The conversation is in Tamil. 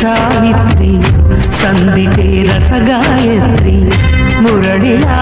சாவித்ரி சந்தித்தே ரசகாயத்ரி முரடிலா